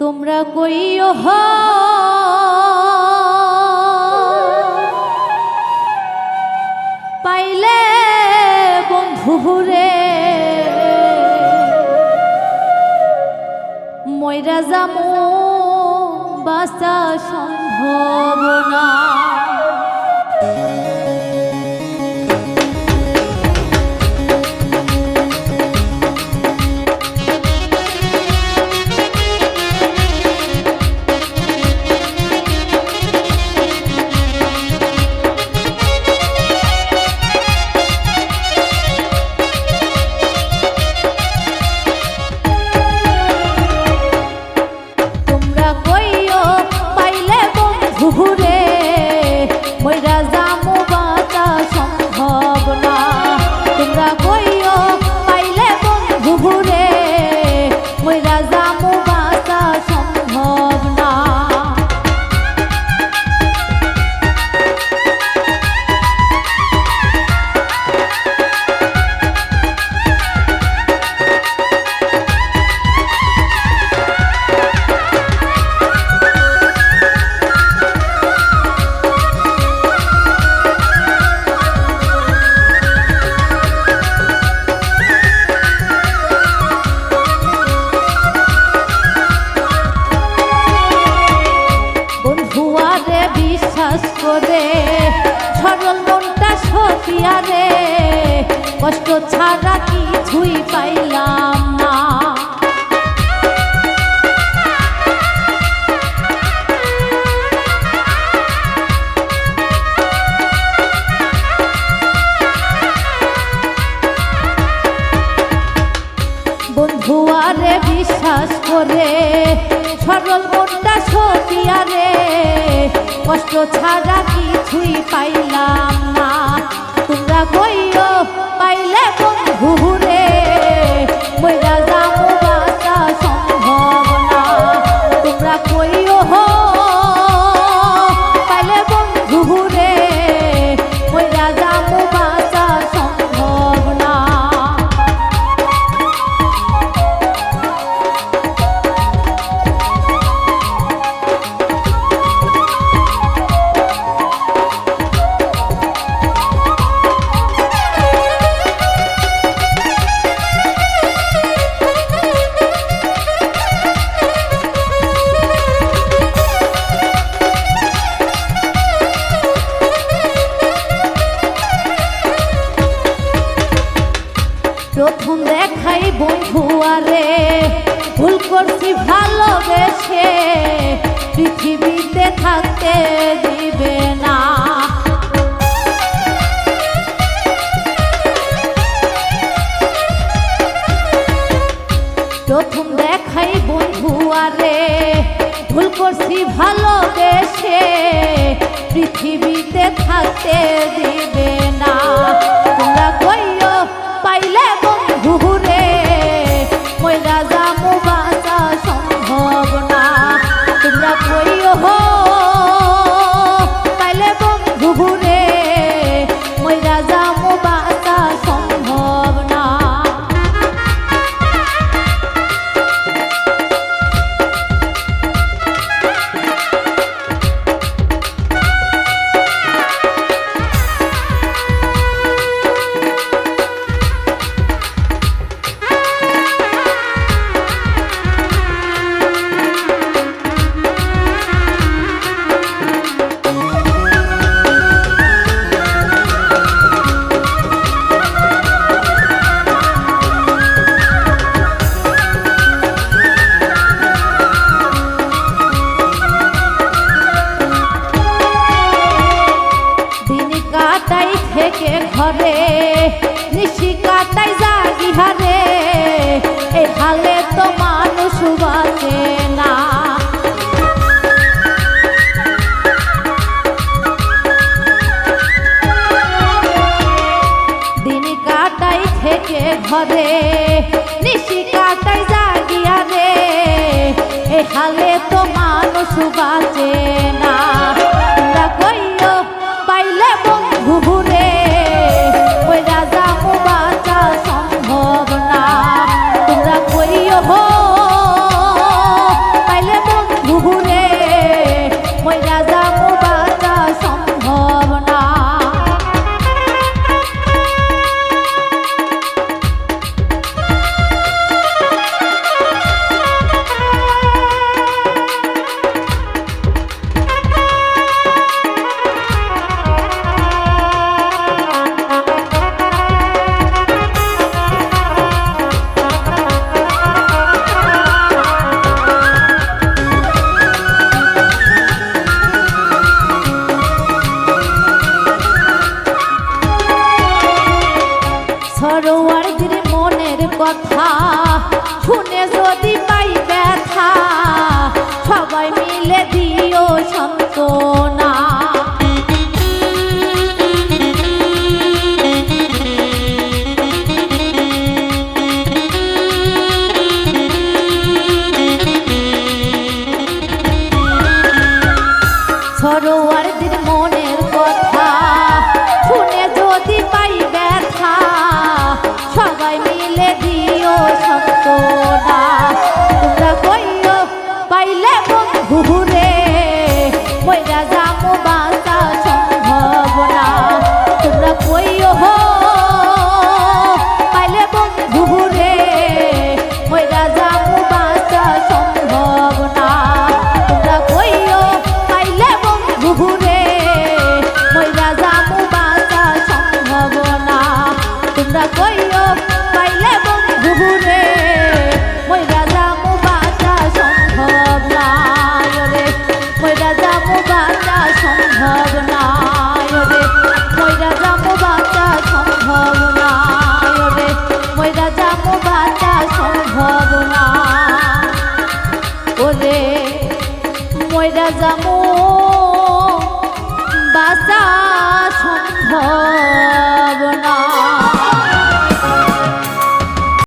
তোমরা কইও হ। পাইলে বন্ধুরে ময়রা যামু বাঁচা সম্ভব না। করে সরল মনটা সখিয়ারে কষ্ট ছাড়া কিছুই পাইলাম না। বন্ধুয়ারে বিশ্বাস করে সরল মনটা কষ্ট ছাড়া কিছুই পাইলাম প্রথম দেখাই বন্ধু আরে, ভুল করছি ভালোবেসে। পৃথিবীতে থাকতে দিবে না। প্রথম দেখাই বন্ধু আরে, ভুল করছি ভালোবেসে। পৃথিবীতে থাকতে দিবে না। থেকে ঘরে নিশি কাটাই জাগি এই হালে তো মানুষ না। থেকে ঘরে পরোয়ার্থীর মনের কথা। শুনে যদি পাই ব্যথা সবাই মিলে দিও সান্ত্বনা। সরোয়ারদের মনের কথা। বাসা